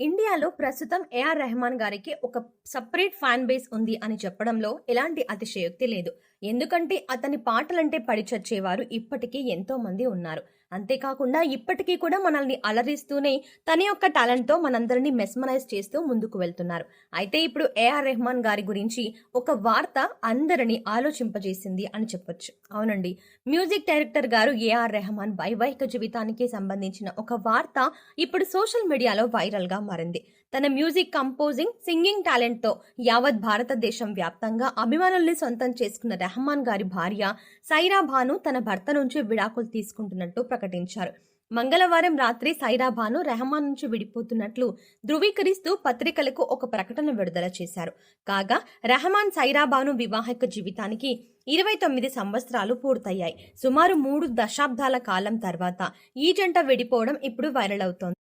ఇండియాలో ప్రస్తుతం ఏఆర్ రెహమాన్ గారికి ఒక సపరేట్ ఫ్యాన్ బేస్ ఉంది అని చెప్పడంలో ఎలాంటి అతిశయోక్తి లేదు. ఎందుకంటే అతని పాటలంటే పడిచచ్చేవారు ఇప్పటికీ ఎంతో మంది ఉన్నారు. అంతేకాకుండా ఇప్పటికీ కూడా మనల్ని అలరిస్తూనే తన యొక్క టాలెంట్తో మనందరినీ మెస్మరైజ్ చేస్తూ ముందుకు వెళ్తున్నారు. అయితే ఇప్పుడు ఏఆర్ రెహమాన్ గారి గురించి ఒక వార్త అందరినీ ఆలోచింపజేసింది అని చెప్పొచ్చు. అవునండి. మ్యూజిక్ డైరెక్టర్ గారు ఏఆర్ రెహమాన్ వైవాహిక జీవితానికి సంబంధించిన ఒక వార్త ఇప్పుడు సోషల్ మీడియాలో వైరల్గా మారింది. తన మ్యూజిక్ కంపోజింగ్ సింగింగ్ టాలెంట్తో యావత్ భారతదేశం వ్యాప్తంగా అభిమానుల్ని సొంతం చేసుకున్న రెహమాన్ గారి భార్య సైరాభాను తన భర్త నుంచి విడాకులు తీసుకుంటున్నట్టు ప్రకటించారు. మంగళవారం రాత్రి సైరాభాను రెహమాన్ నుంచి విడిపోతున్నట్లు ధృవీకరిస్తూ పత్రికలకు ఒక ప్రకటన విడుదల చేశారు. కాగా రెహమాన్ సైరాబాను వివాహక వివాహిక జీవితానికి ఇరవై తొమ్మిది సంవత్సరాలు పూర్తయ్యాయి. సుమారు మూడు దశాబ్దాల కాలం తర్వాత ఈ జంట విడిపోవడం ఇప్పుడు వైరల్ అవుతోంది.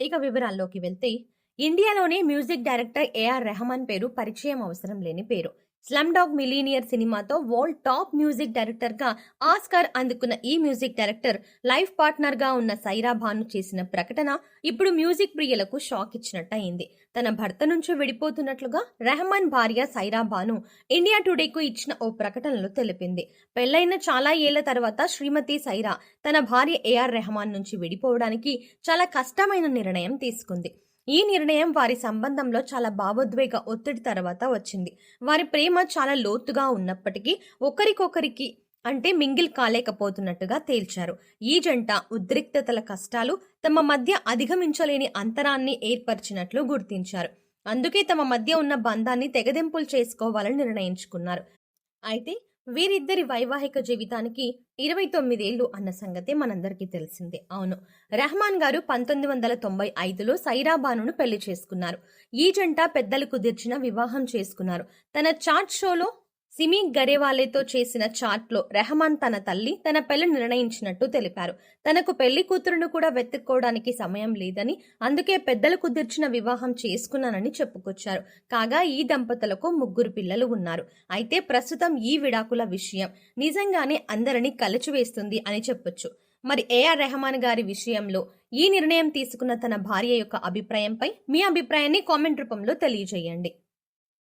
ఇక వివరాల్లోకి వెళ్తే ఇండియాలోనే మ్యూజిక్ డైరెక్టర్ ఏఆర్ రెహమాన్ పేరు పరిచయం అవసరం లేని పేరు. స్లమ్ డాగ్ మిలీనియర్ సినిమాతో వరల్డ్ టాప్ మ్యూజిక్ డైరెక్టర్గా ఆస్కార్ అందుకున్న ఈ మ్యూజిక్ డైరెక్టర్ లైఫ్ పార్ట్నర్గా ఉన్న సైరా భాను చేసిన ప్రకటన ఇప్పుడు మ్యూజిక్ ప్రియులకు షాక్ ఇచ్చినట్టు అయింది తన భర్త నుంచి విడిపోతున్నట్లుగా రెహమాన్ భార్య సైరా భాను ఇండియా టుడేకు ఇచ్చిన ఓ ప్రకటనలో తెలిపింది. పెళ్ళైన చాలా ఏళ్ళ తర్వాత శ్రీమతి సైరా తన భార్య ఏఆర్ రెహమాన్ నుంచి విడిపోవడానికి చాలా కష్టమైన నిర్ణయం తీసుకుంది. ఈ నిర్ణయం వారి సంబంధంలో చాలా భావోద్వేగ ఒత్తిడి తర్వాత వచ్చింది. వారి ప్రేమ చాలా లోతుగా ఉన్నప్పటికీ ఒకరికొకరికి అంటే మింగిల్ కాలేకపోతున్నట్టుగా తేల్చారు. ఈ జంట ఉద్రిక్తతల కష్టాలు తమ మధ్య అధిగమించలేని అంతరాన్ని ఏర్పరిచినట్లు గుర్తించారు. అందుకే తమ మధ్య ఉన్న బంధాన్ని తెగదెంపులు చేసుకోవాలని నిర్ణయించుకున్నారు. అయితే వీరిద్దరి వైవాహిక జీవితానికి ఇరవై తొమ్మిదేళ్ళు అన్న సంగతే మనందరికీ తెలిసిందే. అవును. రెహమాన్ గారు పంతొమ్మిది వందల తొంభై ఐదులో సైరాబానును పెళ్ళి చేసుకున్నారు. ఈ జంట పెద్దలు కుదిర్చిన వివాహం చేసుకున్నారు. తన చాట్ షోలో సిమి గరేవాలేతో చేసిన చాట్లో రెహమాన్ తన తల్లి తన పెళ్ళి నిర్ణయించినట్టు తెలిపారు. తనకు పెళ్ళి కూతురును కూడా వెతుక్కోవడానికి సమయం లేదని అందుకే పెద్దలు కుదిర్చిన వివాహం చేసుకున్నానని చెప్పుకొచ్చారు. కాగా ఈ దంపతులకు ముగ్గురు పిల్లలు ఉన్నారు. అయితే ప్రస్తుతం ఈ విడాకుల విషయం నిజంగానే అందరినీ కలిచివేస్తుంది అని చెప్పొచ్చు. మరి ఏఆర్ రెహమాన్ గారి విషయంలో ఈ నిర్ణయం తీసుకున్న తన భార్య యొక్క అభిప్రాయంపై మీ అభిప్రాయాన్ని కామెంట్ రూపంలో తెలియజేయండి.